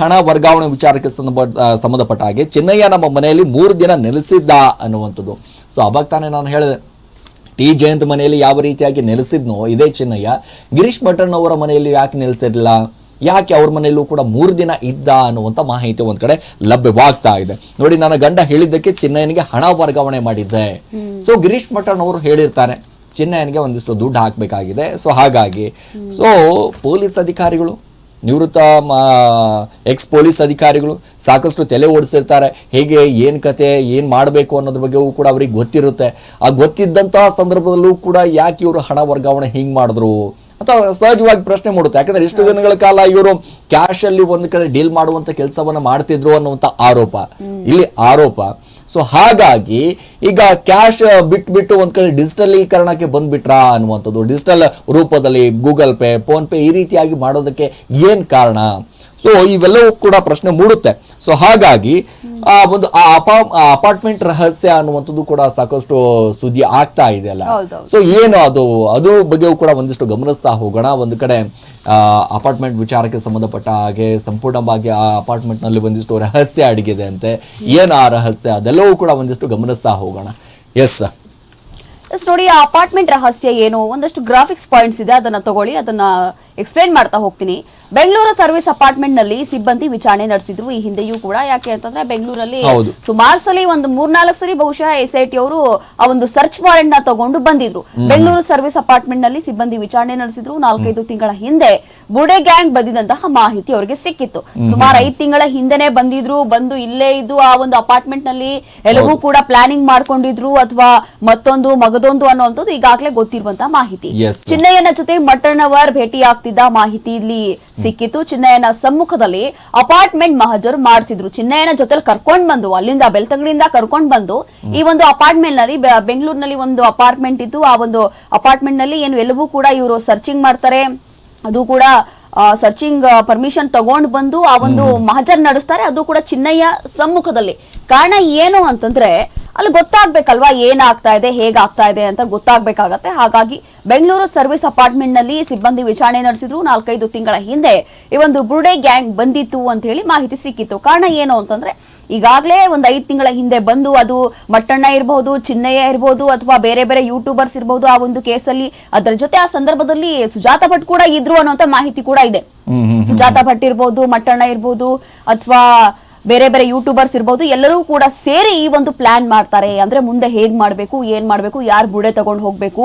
ಹಣ ವರ್ಗಾವಣೆ ವಿಚಾರಕ್ಕೆ ಸಂಬಂಧಪಟ್ಟ ಹಾಗೆ ಚಿನ್ನಯ್ಯ ನಮ್ಮ ಮನೆಯಲ್ಲಿ ಮೂರು ದಿನ ನೆಲೆಸಿದ್ದ ಅನ್ನುವಂಥದ್ದು. ಸೊ ಅವಾಗ ತಾನೇ ನಾನು ಹೇಳಿದೆ ಟಿ ಜಯಂತ್ ಮನೆಯಲ್ಲಿ ಯಾವ ರೀತಿಯಾಗಿ ನೆಲೆಸಿದ್ನೋ ಇದೇ ಚಿನ್ನಯ್ಯ. ಗಿರೀಶ್ ಭಟ್ಟಣ್ಣ ಅವರ ಮನೆಯಲ್ಲಿ ಯಾಕೆ ನೆಲೆಸಿರಲಿಲ್ಲ? ಯಾಕೆ ಅವ್ರ ಮನೆಯಲ್ಲೂ ಕೂಡ ಮೂರು ದಿನ ಇದ್ದ ಅನ್ನುವಂಥ ಮಾಹಿತಿ ಒಂದ್ ಕಡೆ ಲಭ್ಯವಾಗ್ತಾ ಇದೆ. ನೋಡಿ ನನ್ನ ಗಂಡ ಹೇಳಿದ್ದಕ್ಕೆ ಚಿನ್ನಯ್ಯನಿಗೆ ಹಣ ವರ್ಗಾವಣೆ ಮಾಡಿದ್ದೆ. ಸೊ ಗಿರೀಶ್ ಭಟ್ಟಣ್ಣ ಅವರು ಹೇಳಿರ್ತಾರೆ ಚಿನ್ನಯ್ಯನಿಗೆ ಒಂದಿಷ್ಟು ದುಡ್ಡು ಹಾಕಬೇಕಾಗಿದೆ. ಸೊ ಹಾಗಾಗಿ ಸೊ ಪೊಲೀಸ್ ಅಧಿಕಾರಿಗಳು ನಿವೃತ್ತ ಎಕ್ಸ್ ಪೊಲೀಸ್ ಅಧಿಕಾರಿಗಳು ಸಾಕಷ್ಟು ತಲೆ ಓಡಿಸಿರ್ತಾರೆ. ಹೇಗೆ ಏನು ಕತೆ ಏನು ಮಾಡಬೇಕು ಅನ್ನೋದ್ರ ಬಗ್ಗೆಯೂ ಕೂಡ ಅವ್ರಿಗೆ ಗೊತ್ತಿರುತ್ತೆ. ಆ ಗೊತ್ತಿದ್ದಂತಹ ಸಂದರ್ಭದಲ್ಲೂ ಕೂಡ ಯಾಕೆ ಇವರು ಹಣ ವರ್ಗಾವಣೆ ಹಿಂಗೆ ಮಾಡಿದ್ರು? ಅಂತ ಸಹಜವಾಗಿ ಪ್ರಶ್ನೆ ಮೂಡುತ್ತೆ. ಯಾಕಂದ್ರೆ ಇಷ್ಟು ದಿನಗಳ ಕಾಲ ಇವರು ಕ್ಯಾಶ್ ಅಲ್ಲಿ ಒಂದು ಕಡೆ ಡೀಲ್ ಮಾಡುವಂತ ಕೆಲಸವನ್ನ ಮಾಡ್ತಿದ್ರು ಅನ್ನುವಂಥ ಆರೋಪ. ಇಲ್ಲಿ ಆರೋಪ ಸೊ ಹಾಗಾಗಿ ಈಗ ಕ್ಯಾಶ್ ಬಿಟ್ಬಿಟ್ಟು ಒಂದು ಕಡೆ ಡಿಜಿಟಲೀಕರಣಕ್ಕೆ ಬಂದ್ಬಿಟ್ರಾ ಅನ್ನುವಂಥದ್ದು. ಡಿಜಿಟಲ್ ರೂಪದಲ್ಲಿ ಗೂಗಲ್ ಪೇ ಫೋನ್ಪೇ ಈ ರೀತಿಯಾಗಿ ಮಾಡೋದಕ್ಕೆ ಏನು ಕಾರಣ? ಸೊ ಇವೆಲ್ಲವೂ ಕೂಡ ಪ್ರಶ್ನೆ ಮೂಡುತ್ತೆ. ಸೊ ಹಾಗಾಗಿ ಆ ಒಂದು ಆ ಅಪಾ ಅಪಾರ್ಟ್ಮೆಂಟ್ ರಹಸ್ಯ ಅನ್ನುವಂಥದ್ದು ಕೂಡ ಸಾಕಷ್ಟು ಸುದ್ದಿ ಆಗ್ತಾ ಇದೆ ಅಲ್ಲ. ಸೊ ಏನು ಅದು ಅದು ಬಗ್ಗೆಯೂ ಕೂಡ ಒಂದಿಷ್ಟು ಗಮನಿಸ್ತಾ ಹೋಗೋಣ. ಒಂದು ಕಡೆ ಅಪಾರ್ಟ್ಮೆಂಟ್ ವಿಚಾರಕ್ಕೆ ಸಂಬಂಧಪಟ್ಟ ಹಾಗೆ ಸಂಪೂರ್ಣವಾಗಿ ಆ ಅಪಾರ್ಟ್ಮೆಂಟ್ನಲ್ಲಿ ಒಂದಿಷ್ಟು ರಹಸ್ಯ ಅಡಗಿದೆ ಅಂತೆ. ಏನು ಆ ರಹಸ್ಯ? ಅದೆಲ್ಲವೂ ಕೂಡ ಒಂದಿಷ್ಟು ಗಮನಿಸ್ತಾ ಹೋಗೋಣ. ಎಸ್ ಎಸ್ ನೋಡಿ ಆ ಅಪಾರ್ಟ್ಮೆಂಟ್ ರಹಸ್ಯ ಏನು? ಒಂದಷ್ಟು ಗ್ರಾಫಿಕ್ಸ್ ಪಾಯಿಂಟ್ಸ್ ಇದೆ. ಅದನ್ನ ತಗೊಳ್ಳಿ. ಅದನ್ನ ಎಕ್ಸ್ಪ್ಲೈನ್ ಮಾಡ್ತಾ ಹೋಗ್ತೀನಿ. ಬೆಂಗಳೂರು ಸರ್ವಿಸ್ ಅಪಾರ್ಟ್ಮೆಂಟ್ನಲ್ಲಿ ಸಿಬ್ಬಂದಿ ವಿಚಾರಣೆ ನಡೆಸಿದ್ರು. ಈ ಹಿಂದೆಯೂ ಕೂಡ ಯಾಕೆ ಅಂತಂದ್ರೆ ಬೆಂಗಳೂರಲ್ಲಿ. ಸುಮಾರು ಸಲ ಒಂದು ಮೂರ್ನಾಲ್ಕು ಸರಿ ಬಹುಶಃ ಎಸ್ ಐ ಟಿ ಅವರು ಆ ಒಂದು ಸರ್ಚ್ ವಾರೆಂಟ್ನ ತಗೊಂಡು ಬಂದಿದ್ರು. ಬೆಂಗಳೂರು ಸರ್ವಿಸ್ ಅಪಾರ್ಟ್ಮೆಂಟ್ನಲ್ಲಿ ಸಿಬ್ಬಂದಿ ವಿಚಾರಣೆ ನಡೆಸಿದ್ರು. ನಾಲ್ಕೈದು ತಿಂಗಳ ಹಿಂದೆ ಬುಡೆ ಗ್ಯಾಂಗ್ ಬಂದಿದಂತಹ ಮಾಹಿತಿ ಅವರಿಗೆ ಸಿಕ್ಕಿತ್ತು. ಸುಮಾರು ಐದು ತಿಂಗಳ ಹಿಂದೆನೆ ಬಂದಿದ್ರು. ಬಂದು ಇಲ್ಲೇ ಇದ್ದು ಆ ಒಂದು ಅಪಾರ್ಟ್ಮೆಂಟ್ನಲ್ಲಿ ಎಲ್ಲವೂ ಕೂಡ ಪ್ಲಾನಿಂಗ್ ಮಾಡ್ಕೊಂಡಿದ್ರು ಅಥವಾ ಮತ್ತೊಂದು ಮಗದೊಂದು ಅನ್ನುವಂಥದ್ದು ಈಗಾಗಲೇ ಗೊತ್ತಿರುವಂತಹ ಮಾಹಿತಿ. ಚಿನ್ನಯ್ಯನ ಜೊತೆ ಮಟ್ಟಣ್ಣವರ್ ಭೇಟಿಯಾಗ್ತಿದ್ದ ಮಾಹಿತಿ ಇಲ್ಲಿ ಸಿಕ್ಕಿತ್ತು. ಚಿನ್ನಯ್ಯನ ಸಮ್ಮುಖದಲ್ಲಿ ಅಪಾರ್ಟ್ಮೆಂಟ್ ಮಹಜರು ಮಾಡಿಸಿದ್ರು. ಚಿನ್ನಯ್ಯನ ಜೊತೆಲಿ ಕರ್ಕೊಂಡ್ ಬಂದು ಅಲ್ಲಿಂದ ಬೆಳ್ತಂಗಡಿಯಿಂದ ಕರ್ಕೊಂಡ್ ಬಂದು ಈ ಒಂದು ಅಪಾರ್ಟ್ಮೆಂಟ್ನಲ್ಲಿ ಬೆಂಗಳೂರಿನಲ್ಲಿ ಒಂದು ಅಪಾರ್ಟ್ಮೆಂಟ್ ಇತ್ತು. ಆ ಒಂದು ಅಪಾರ್ಟ್ಮೆಂಟ್ನಲ್ಲಿ ಏನು ಎಲ್ಲವೂ ಕೂಡ ಇವರು ಸರ್ಚಿಂಗ್ ಮಾಡ್ತಾರೆ. ಅದು ಕೂಡ ಸರ್ಚಿಂಗ್ ಪರ್ಮಿಷನ್ ತಗೊಂಡು ಬಂದು ಆ ಒಂದು ಮಹಜರ್ ನಡೆಸ್ತಾರೆ. ಅದು ಕೂಡ ಚಿನ್ನಯ್ಯ ಸಮ್ಮುಖದಲ್ಲಿ. ಕಾರಣ ಏನು ಅಂತಂದ್ರೆ ಅಲ್ಲಿ ಗೊತ್ತಾಗ್ಬೇಕಲ್ವಾ ಏನಾಗ್ತಾ ಇದೆ ಹೇಗಾಗ್ತಾ ಇದೆ ಅಂತ ಗೊತ್ತಾಗ್ಬೇಕಾಗತ್ತೆ. ಹಾಗಾಗಿ ಬೆಂಗಳೂರು ಸರ್ವಿಸ್ ಅಪಾರ್ಟ್ಮೆಂಟ್ನಲ್ಲಿ ಸಿಬ್ಬಂದಿ ವಿಚಾರಣೆ ನಡೆಸಿದ್ರು. ನಾಲ್ಕೈದು ತಿಂಗಳ ಹಿಂದೆ ಈ ಒಂದು ಬುರುಡೆ ಗ್ಯಾಂಗ್ ಬಂದಿತ್ತು ಅಂತ ಹೇಳಿ ಮಾಹಿತಿ ಸಿಕ್ಕಿತ್ತು. ಕಾರಣ ಏನು ಅಂತಂದ್ರೆ ಈಗಾಗಲೇ ಒಂದು ಐದು ತಿಂಗಳ ಹಿಂದೆ ಬಂದು ಅದು ಮಟ್ಟಣ್ಣ ಇರಬಹುದು ಚಿನ್ನಯ್ಯ ಇರಬಹುದು ಅಥವಾ ಬೇರೆ ಬೇರೆ ಯೂಟ್ಯೂಬರ್ಸ್ ಇರಬಹುದು ಆ ಒಂದು ಕೇಸಲ್ಲಿ ಅದರ ಜೊತೆ ಆ ಸಂದರ್ಭದಲ್ಲಿ ಸುಜಾತ ಭಟ್ ಕೂಡ ಇದ್ರು ಅನ್ನುವಂತ ಮಾಹಿತಿ ಕೂಡ ಇದೆ. ಸುಜಾತ ಭಟ್ ಇರಬಹುದು ಮಟ್ಟಣ್ಣ ಇರ್ಬೋದು ಅಥವಾ ಬೇರೆ ಬೇರೆ ಯೂಟ್ಯೂಬರ್ಸ್ ಇರ್ಬೋದು, ಎಲ್ಲರೂ ಕೂಡ ಸೇರಿ ಈ ಒಂದು ಪ್ಲಾನ್ ಮಾಡ್ತಾರೆ. ಅಂದ್ರೆ ಮುಂದೆ ಹೇಗ್ ಮಾಡ್ಬೇಕು, ಏನ್ ಮಾಡ್ಬೇಕು, ಯಾರ್ ಬುಡೆ ತಗೊಂಡ್ ಹೋಗ್ಬೇಕು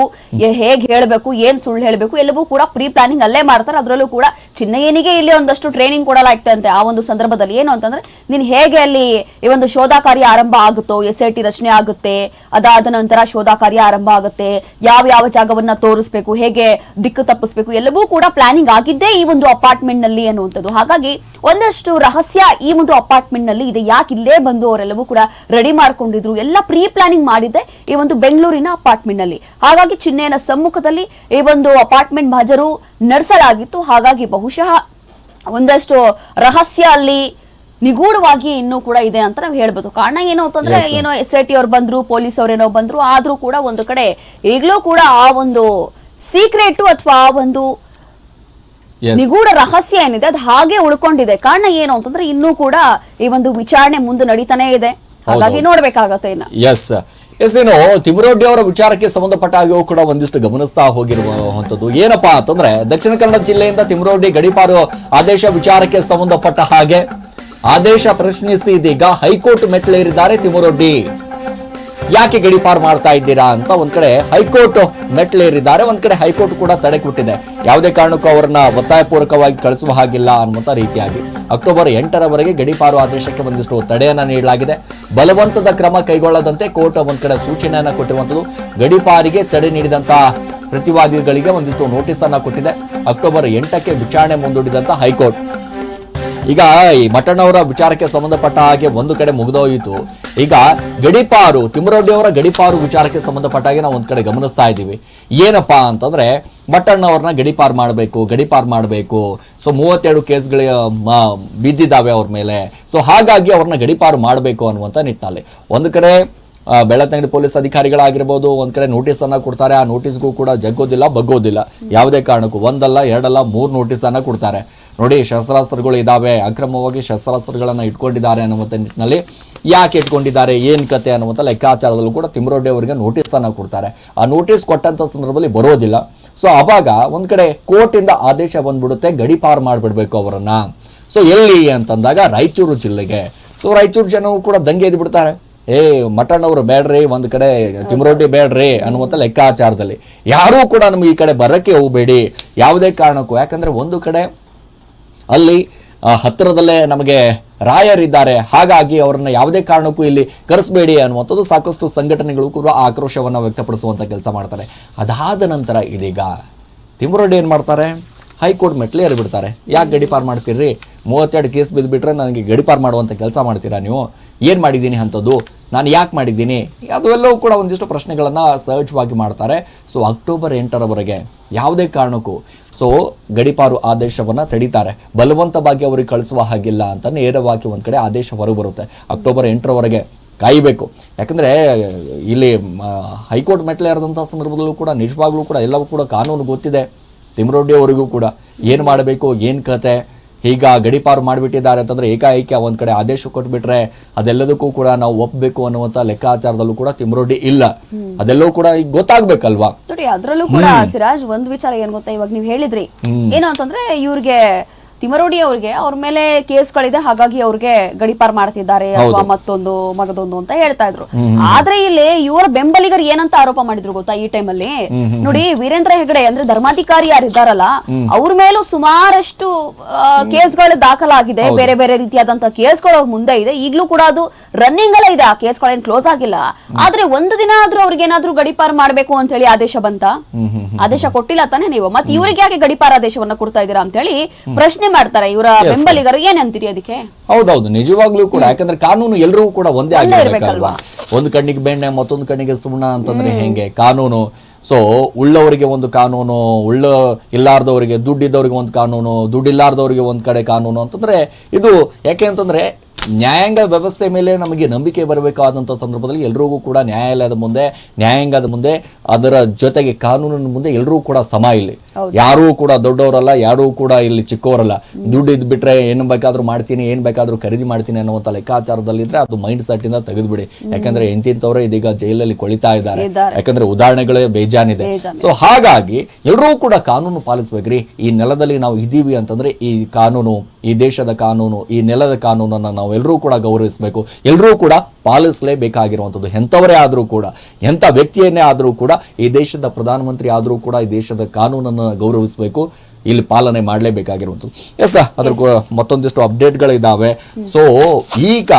ಹೇಗ್ ಹೇಳ್ಬೇಕು, ಏನ್ ಸುಳ್ಳು ಹೇಳ್ಬೇಕು, ಎಲ್ಲವೂ ಕೂಡ ಪ್ರೀ ಪ್ಲಾನಿಂಗ್ ಅಲ್ಲೇ ಮಾಡ್ತಾರೆ. ಅದರಲ್ಲೂ ಕೂಡ ಚಿನ್ನಯ್ಯನಿಗೆ ಇಲ್ಲಿ ಒಂದಷ್ಟು ಟ್ರೈನಿಂಗ್ ಕೊಡಲಾಗ್ತಂತೆ ಆ ಒಂದು ಸಂದರ್ಭದಲ್ಲಿ ಏನು ಅಂತಂದ್ರೆ, ನೀನ್ ಹೇಗೆ ಅಲ್ಲಿ ಈ ಒಂದು ಶೋಧ ಕಾರ್ಯ ಆರಂಭ ಆಗುತ್ತೋ ಎಸ್ ಐ ಟಿ ರಚನೆ ಆಗುತ್ತೆ ಅದಾದ ನಂತರ ಶೋಧ ಕಾರ್ಯ ಆರಂಭ ಆಗುತ್ತೆ, ಯಾವ ಯಾವ ಜಾಗವನ್ನ ತೋರಿಸ್ಬೇಕು, ಹೇಗೆ ದಿಕ್ಕು ತಪ್ಪಿಸ್ಬೇಕು, ಎಲ್ಲವೂ ಕೂಡ ಪ್ಲಾನಿಂಗ್ ಆಗಿದ್ದೇ ಈ ಒಂದು ಅಪಾರ್ಟ್ಮೆಂಟ್ನಲ್ಲಿ ಅನ್ನುವಂಥದ್ದು. ಹಾಗಾಗಿ ಒಂದಷ್ಟು ರಹಸ್ಯ ಈ ಒಂದು ಅಪಾರ್ಟ್ಮೆಂಟ್ ನಲ್ಲಿ ಇದೆ. ಯಾಕೆ ಇಲ್ಲೇ ಬಂದು ಅವರೆಲ್ಲವೂ ಕೂಡ ರೆಡಿ ಮಾಡ್ಕೊಂಡಿದ್ರು? ಎಲ್ಲ ಪ್ರೀ ಪ್ಲಾನಿಂಗ್ ಮಾಡಿದ್ದೆ ಈ ಒಂದು ಬೆಂಗಳೂರಿನ ಅಪಾರ್ಟ್ಮೆಂಟ್ನಲ್ಲಿ ಹಾಗಾಗಿ ಚಿಹ್ನೆಯ ಸಮ್ಮುಖದಲ್ಲಿ ಈ ಒಂದು ಅಪಾರ್ಟ್ಮೆಂಟ್ ಮಹಜರು ನಡೆಸಲಾಗಿತ್ತು. ಹಾಗಾಗಿ ಬಹುಶಃ ಒಂದಷ್ಟು ರಹಸ್ಯ ಅಲ್ಲಿ ನಿಗೂಢವಾಗಿ ಇನ್ನೂ ಕೂಡ ಇದೆ ಅಂತ ನಾವು ಹೇಳ್ಬೋದು. ಕಾರಣ ಏನು ಅಂತಂದ್ರೆ ಏನೋ ಎಸ್ ಐ ಟಿ ಅವ್ರು ಬಂದ್ರು ಪೊಲೀಸ್ ಅವರೇನೋ ಬಂದ್ರು ಆದ್ರೂ ಕೂಡ ಒಂದು ಕಡೆ ಈಗಲೂ ಕೂಡ ಆ ಒಂದು ಸೀಕ್ರೆಟ್ ಅಥವಾ ಆ ಒಂದು. ನಿಗೂಢ ರಹಸ್ಯ ಏನಿದೆ ಅದು ಹಾಗೆ ಉಳ್ಕೊಂಡಿದೆ. ಕಾರಣ ಏನು ಅಂತಂದ್ರೆ ಇನ್ನೂ ಕೂಡ ಈ ಒಂದು ವಿಚಾರಣೆ ಮುಂದೆ ನಡೀತಾನೆ ಇದೆ. ಹಾಗಾಗಿ. ನೋಡ್ಬೇಕಾಗತ್ತೆ ಇನ್ನ. ಎಸ್ ಎಸ್ ಏನು ತಿಮರೋಡ್ಡಿ ಅವರ ವಿಚಾರಕ್ಕೆ ಸಂಬಂಧಪಟ್ಟ ಹಾಗೆ ಕೂಡ ಒಂದಿಷ್ಟು ಗಮನಿಸ್ತಾ ಹೋಗಿರುವಂತದ್ದು ಏನಪ್ಪಾ ಅಂತಂದ್ರೆ ದಕ್ಷಿಣ ಕನ್ನಡ ಜಿಲ್ಲೆಯಿಂದ ತಿಮರೋಡ್ಡಿ ಗಡಿಪಾರು ಆದೇಶ ವಿಚಾರಕ್ಕೆ ಸಂಬಂಧಪಟ್ಟ ಹಾಗೆ ಆದೇಶ ಪ್ರಶ್ನಿಸಿ ಇದೀಗ ಹೈಕೋರ್ಟ್ ಮೆಟ್ಲೇರಿದ್ದಾರೆ ತಿಮರೋಡ್ಡಿ. ಯಾಕೆ ಗಡಿಪಾರು ಮಾಡ್ತಾ ಇದ್ದೀರಾ ಅಂತ ಒಂದ್ ಕಡೆ ಹೈಕೋರ್ಟ್ ಮೆಟ್ಲೇರಿದ್ದಾರೆ ಒಂದ್ ಕಡೆ ಹೈಕೋರ್ಟ್ ಕೂಡ ತಡೆ ಕೊಟ್ಟಿದೆ. ಯಾವುದೇ ಕಾರಣಕ್ಕೂ ಅವರನ್ನ ಒತ್ತಾಯಪೂರ್ವಕವಾಗಿ ಕಳಿಸುವ ಹಾಗಿಲ್ಲ ಅನ್ನುವಂಥ ರೀತಿಯಾಗಿ ಅಕ್ಟೋಬರ್ ಎಂಟರವರೆಗೆ ಗಡಿಪಾರು ಆದೇಶಕ್ಕೆ ಒಂದಿಷ್ಟು ತಡೆಯನ್ನು ನೀಡಲಾಗಿದೆ. ಬಲವಂತದ ಕ್ರಮ ಕೈಗೊಳ್ಳದಂತೆ ಕೋರ್ಟ್ ಒಂದು ಕಡೆ ಸೂಚನೆಯನ್ನು ಕೊಟ್ಟಿರುವಂಥದ್ದು ಗಡಿಪಾರಿಗೆ ತಡೆ ನೀಡಿದಂಥ ಪ್ರತಿವಾದಿಗಳಿಗೆ ಒಂದಿಷ್ಟು ನೋಟಿಸ್ ಅನ್ನ ಕೊಟ್ಟಿದೆ. ಅಕ್ಟೋಬರ್ ಎಂಟಕ್ಕೆ ವಿಚಾರಣೆ ಮುಂದೂಡಿದಂಥ ಹೈಕೋರ್ಟ್. ಈಗ ಈ ಮಠಣ್ಣವರ ವಿಚಾರಕ್ಕೆ ಸಂಬಂಧಪಟ್ಟ ಹಾಗೆ ಒಂದು ಕಡೆ ಮುಗಿದೋಯಿತು. ಈಗ ಗಡಿಪಾರು ತಿಮ್ಮರೊಡ್ಡಿ ಅವರ ಗಡಿಪಾರು ವಿಚಾರಕ್ಕೆ ಸಂಬಂಧಪಟ್ಟ ಹಾಗೆ ನಾವು ಒಂದು ಕಡೆ ಗಮನಿಸ್ತಾ ಇದ್ದೀವಿ. ಏನಪ್ಪಾ ಅಂತಂದ್ರೆ ಮಟ್ಟಣ್ಣವ್ರನ್ನ ಗಡಿಪಾರ್ ಮಾಡಬೇಕು ಗಡಿಪಾರ್ ಮಾಡಬೇಕು. ಸೊ ಮೂವತ್ತೆರಡು ಕೇಸ್ಗಳ ಬಿದ್ದಿದ್ದಾವೆ ಅವ್ರ ಮೇಲೆ. ಸೊ ಹಾಗಾಗಿ ಅವ್ರನ್ನ ಗಡಿಪಾರು ಮಾಡಬೇಕು ಅನ್ನುವಂಥ ನಿಟ್ಟಿನಲ್ಲಿ. ಒಂದು ಕಡೆ ಬೆಳ್ಳತಂಗಡಿ ಪೊಲೀಸ್ ಅಧಿಕಾರಿಗಳಾಗಿರ್ಬೋದು, ಒಂದು ಕಡೆ ನೋಟಿಸನ್ನು ಕೊಡ್ತಾರೆ. ಆ ನೋಟಿಸ್ಗೂ ಕೂಡ ಜಗ್ಗೋದಿಲ್ಲ, ಬಗ್ಗೋದಿಲ್ಲ. ಯಾವುದೇ ಕಾರಣಕ್ಕೂ. ಒಂದಲ್ಲ, ಎರಡಲ್ಲ, ಮೂರು ನೋಟಿಸನ್ನು ಕೊಡ್ತಾರೆ. ನೋಡಿ, ಶಸ್ತ್ರಾಸ್ತ್ರಗಳು ಇದ್ದಾವೆ ಅಕ್ರಮವಾಗಿ ಶಸ್ತ್ರಾಸ್ತ್ರಗಳನ್ನು ಇಟ್ಕೊಂಡಿದ್ದಾರೆ ಅನ್ನುವಂಥ ನಿಟ್ಟಿನಲ್ಲಿ ಯಾಕೆ ಇಟ್ಕೊಂಡಿದ್ದಾರೆ, ಏನು ಕತೆ ಅನ್ನುವಂಥ ಲೆಕ್ಕಾಚಾರದಲ್ಲೂ ಕೂಡ ತಿಮ್ಮರೊಡ್ಡಿ ಅವರಿಗೆ ನೋಟಿಸನ್ನು ಕೊಡ್ತಾರೆ. ಆ ನೋಟಿಸ್ ಕೊಟ್ಟಂಥ ಸಂದರ್ಭದಲ್ಲಿ ಬರೋದಿಲ್ಲ. ಸೊ ಆವಾಗ ಒಂದು ಕಡೆ ಕೋರ್ಟಿಂದ ಆದೇಶ ಬಂದ್ಬಿಡುತ್ತೆ ಗಡಿಪಾರು ಮಾಡಿಬಿಡ್ಬೇಕು ಅವರನ್ನ. ಸೊ ಎಲ್ಲಿ ಅಂತಂದಾಗ ರಾಯಚೂರು ಜಿಲ್ಲೆಗೆ. ಸೊ ರಾಯಚೂರು ಜನವು ಕೂಡ ದಂಗೆ ಎದ್ದು ಬಿಡ್ತಾರೆ ಏ ಮಟಣ್ಣವರು ಬೇಡ್ರಿ, ಒಂದು ಕಡೆ ತಿಮ್ರೊಡ್ಡಿ ಬೇಡ್ರಿ ಅನ್ನುವಂಥ ಲೆಕ್ಕಾಚಾರದಲ್ಲಿ. ಯಾರೂ ಕೂಡ ನಮ್ಗೆ ಈ ಕಡೆ ಬರೋಕ್ಕೆ ಹೋಗಬೇಡಿ. ಯಾವುದೇ ಕಾರಣಕ್ಕೂ. ಯಾಕಂದ್ರೆ ಒಂದು ಕಡೆ ಅಲ್ಲಿ ಹತ್ತಿರದಲ್ಲೇ ನಮಗೆ ರಾಯರಿದ್ದಾರೆ ಹಾಗಾಗಿ ಅವರನ್ನು ಯಾವುದೇ ಕಾರಣಕ್ಕೂ ಇಲ್ಲಿ ಕರೆಸಬೇಡಿ ಅನ್ನುವಂಥದ್ದು ಸಾಕಷ್ಟು ಸಂಘಟನೆಗಳು ಕೂಡ ಆಕ್ರೋಶವನ್ನು ವ್ಯಕ್ತಪಡಿಸುವಂಥ ಕೆಲಸ ಮಾಡ್ತಾರೆ. ಅದಾದ ನಂತರ ಇದೀಗ ತಿಮ್ಮರೆಡ್ಡಿ ಏನು ಮಾಡ್ತಾರೆ? ಹೈಕೋರ್ಟ್ ಮೆಟ್ಲು ಏರಿಬಿಡ್ತಾರೆ ಯಾಕೆ ಗಡಿಪಾರ್ ಮಾಡ್ತೀರಿ? ಮೂವತ್ತೆರಡು ಕೇಸ್ ಬಿದ್ದುಬಿಟ್ರೆ ನನಗೆ ಗಡಿಪಾರ್ ಮಾಡುವಂಥ ಕೆಲಸ ಮಾಡ್ತೀರಾ ನೀವು? ಏನು ಮಾಡಿದ್ದೀನಿ ಅಂಥದ್ದು? ನಾನು ಯಾಕೆ ಮಾಡಿದ್ದೀನಿ? ಅದೆಲ್ಲವೂ ಕೂಡ ಒಂದಿಷ್ಟು ಪ್ರಶ್ನೆಗಳನ್ನು ಸಹಜವಾಗಿ ಮಾಡ್ತಾರೆ. ಸೊ ಅಕ್ಟೋಬರ್ ಎಂಟರವರೆಗೆ ಯಾವುದೇ ಕಾರಣಕ್ಕೂ ಸೊ ಗಡಿಪಾರು ಆದೇಶವನ್ನು ತಡೀತಾರೆ. ಬಲವಂತವಾಗಿ ಅವರಿಗೆ ಕಳಿಸುವ ಹಾಗಿಲ್ಲ ಅಂತ ನೇರವಾಗಿ ಒಂದು ಕಡೆ ಆದೇಶ ಹೊರಬರುತ್ತೆ ಅಕ್ಟೋಬರ್ ಎಂಟರವರೆಗೆ ಕಾಯಬೇಕು. ಯಾಕಂದರೆ, ಇಲ್ಲಿ ಹೈಕೋರ್ಟ್ ಮೆಟ್ಲು ಇರದಂಥ ಸಂದರ್ಭದಲ್ಲೂ ಕೂಡ, ನಿಜವಾಗ್ಲೂ ಕೂಡ ಎಲ್ಲವೂ ಕೂಡ ಕಾನೂನು ಗೊತ್ತಿದೆ. ತಿಮ್ರೊಡ್ಡಿಯವರಿಗೂ ಕೂಡ. ಏನು ಮಾಡಬೇಕು? ಏನು ಕತೆ? ಈಗ ಗಡಿಪಾರು ಮಾಡಿಬಿಟ್ಟಿದ್ದಾರೆ ಅಂತಂದರೆ ಏಕಾಏಕಿ ಒಂದು ಕಡೆ ಆದೇಶ ಕೊಟ್ಬಿಟ್ರೆ ಅದೆಲ್ಲದಕ್ಕೂ ಕೂಡ ನಾವು ಒಪ್ಪಬೇಕು ಅನ್ನುವಂಥ ಲೆಕ್ಕಾಚಾರದಲ್ಲೂ ಕೂಡ ತಿಮ್ರೋಡಿ ಇಲ್ಲ. ಅದೆಲ್ಲವೂ ಕೂಡ ಈಗ ಗೊತ್ತಾಗ್ಬೇಕಲ್ವಾ? ನೋಡಿ ಅದ್ರಲ್ಲೂ ಕೂಡ ಸಿರಾಜ್ ಒಂದು ವಿಚಾರ ಏನ್ ಗೊತ್ತಾ ಇವಾಗ ನೀವು ಹೇಳಿದ್ರಿ. ಏನು ಅಂತಂದ್ರೆ ಇವ್ರಿಗೆ ತಿಮರೋಡಿ ಅವ್ರಿಗೆ ಅವ್ರ ಮೇಲೆ ಕೇಸ್ಗಳಿದೆ ಹಾಗಾಗಿ ಅವ್ರಿಗೆ ಗಡಿಪಾರ್ ಮಾಡ್ತಿದ್ದಾರೆ ಅಥವಾ ಮತ್ತೊಂದು ಮಗದೊಂದು ಅಂತ ಹೇಳ್ತಾ ಇದ್ರು. ಆದ್ರೆ ಇಲ್ಲಿ ಇವರ ಬೆಂಬಲಿಗರು ಏನಂತ ಆರೋಪ ಮಾಡಿದ್ರು ಗೊತ್ತಾ ಈ ಟೈಮಲ್ಲಿ? ನೋಡಿ ವೀರೇಂದ್ರ ಹೆಗಡೆ ಅಂದ್ರೆ ಧರ್ಮಾಧಿಕಾರಿ ಯಾರಿದ್ದಾರಲ್ಲ ಅವ್ರ ಮೇಲೂ ಸುಮಾರಷ್ಟು ಕೇಸ್ಗಳು ದಾಖಲಾಗಿದೆ. ಬೇರೆ ಬೇರೆ ರೀತಿಯಾದಂತಹ ಕೇಸ್ಗಳು ಮುಂದೆ ಇದೆ. ಈಗ್ಲೂ ಕೂಡ ಅದು ರನ್ನಿಂಗ್ ಅಲ್ಲ ಇದೆ. ಆ ಕೇಸ್ಗಳೇನ್ ಕ್ಲೋಸ್ ಆಗಿಲ್ಲ. ಆದ್ರೆ ಒಂದು ದಿನ ಆದ್ರೂ ಅವ್ರಿಗೆ ಏನಾದ್ರೂ ಗಡಿಪಾರ್ ಮಾಡ್ಬೇಕು ಅಂತ ಹೇಳಿ ಆದೇಶ ಬಂತ? ಆದೇಶ ಕೊಟ್ಟಿಲ್ಲ ತಾನೇ ನೀವು? ಮತ್ತೆ ಇವ್ರಿಗೆ ಯಾಕೆ ಗಡಿಪಾರ ಆದೇಶವನ್ನ ಕೊಡ್ತಾ ಇದ್ದೀರಾ ಅಂತ ಹೇಳಿ ಪ್ರಶ್ನೆ ಮಾಡ್ತಾರೆ? ಇವರ ಬೆಂಬಲಿಗರು ಏನಂತೀರಿ ಅದಕ್ಕೆ? ಹೌದೌದು ನಿಜವಾಗ್ಲೂ ಕೂಡ. ಯಾಕಂದ್ರೆ ಕಾನೂನು ಎಲ್ರಿಗೂ ಕೂಡ ಒಂದೇ ಒಂದೇ ಆಗಿರ್ಬೇಕಲ್ವಾ? ಒಂದು ಕಣ್ಣಿಗೆ ಬೆಣ್ಣೆ ಮತ್ತೊಂದು ಕಣ್ಣಿಗೆ ಸುಣ್ಣ ಅಂತಂದ್ರೆ ಹೆಂಗೆ? ಕಾನೂನು. ಸೊ ಉಳ್ಳವರಿಗೆ ಒಂದು ಕಾನೂನು ಉಳ್ಳ ಇಲ್ಲಾರ್ದವರಿಗೆ ದುಡ್ಡಿದ್ದವರಿಗೆ ಒಂದು ಕಾನೂನು ದುಡ್ಡಿಲ್ಲಾರ್ದವರಿಗೆ ಒಂದು ಕಡೆ ಕಾನೂನು ಅಂತಂದ್ರೆ ಇದು ಯಾಕೆ ಅಂತಂದ್ರೆ ನ್ಯಾಯಾಂಗ ವ್ಯವಸ್ಥೆ ಮೇಲೆ ನಮಗೆ ನಂಬಿಕೆ ಬರಬೇಕಾದಂಥ ಸಂದರ್ಭದಲ್ಲಿ ಎಲ್ರಿಗೂ ಕೂಡ ನ್ಯಾಯಾಲಯದ ಮುಂದೆ ನ್ಯಾಯಾಂಗದ ಮುಂದೆ ಅದರ ಜೊತೆಗೆ ಕಾನೂನಿನ ಮುಂದೆ ಎಲ್ಲರೂ ಕೂಡ ಸಮ ಇಲ್ಲಿ. ಯಾರೂ ಕೂಡ ದೊಡ್ಡವರಲ್ಲ ಯಾರೂ ಕೂಡ ಇಲ್ಲಿ ಚಿಕ್ಕವರಲ್ಲ. ದುಡ್ಡು ಇದ್ ಬಿಟ್ರೆ ಏನು ಬೇಕಾದ್ರೂ ಮಾಡ್ತೀನಿ ಏನು ಬೇಕಾದ್ರೂ ಖರೀದಿ ಮಾಡ್ತೀನಿ ಅನ್ನುವಂಥ ಲೆಕ್ಕಾಚಾರದಲ್ಲಿದ್ರೆ ಅದು ಮೈಂಡ್ ಸೆಟ್ ಇಂದ ತೆಗೆದುಬಿಡಿ ಯಾಕಂದ್ರೆ ಎಂತಿಂತವ್ರೆ ಇದೀಗ ಜೈಲಲ್ಲಿ ಕೊಳಿತಾ ಇದ್ದಾರೆ. ಯಾಕಂದ್ರೆ ಉದಾಹರಣೆಗಳೇ ಬೇಜಾನಿದೆ. ಸೊ ಹಾಗಾಗಿ ಎಲ್ಲರೂ ಕೂಡ ಕಾನೂನು ಪಾಲಿಸ್ಬೇಕ್ರಿ. ಈ ನೆಲದಲ್ಲಿ ನಾವು ಇದ್ದೀವಿ ಅಂತಂದ್ರೆ ಈ ಕಾನೂನು ಈ ದೇಶದ ಕಾನೂನು ಈ ನೆಲದ ಕಾನೂನನ್ನು ನಾವು ಎಲ್ಲರೂ ಕೂಡ ಗೌರವಿಸಬೇಕು. ಎಲ್ಲರೂ ಕೂಡ ಪಾಲಿಸಲೇಬೇಕಾಗಿರುವಂಥದ್ದು. ಎಂಥವರೇ ಆದರೂ ಕೂಡ ಎಂಥ ವ್ಯಕ್ತಿಯನ್ನೇ ಆದರೂ ಕೂಡ ಈ ದೇಶದ ಪ್ರಧಾನಮಂತ್ರಿ ಆದರೂ ಕೂಡ ಈ ದೇಶದ ಕಾನೂನನ್ನು ಗೌರವಿಸಬೇಕು ಇಲ್ಲಿ ಪಾಲನೆ ಮಾಡಲೇಬೇಕಾಗಿರುವಂಥದ್ದು. ಎಸ್ ಅದ್ರ ಮತ್ತೊಂದಿಷ್ಟು ಅಪ್ಡೇಟ್ಗಳಿದ್ದಾವೆ ಸೊ ಈಗ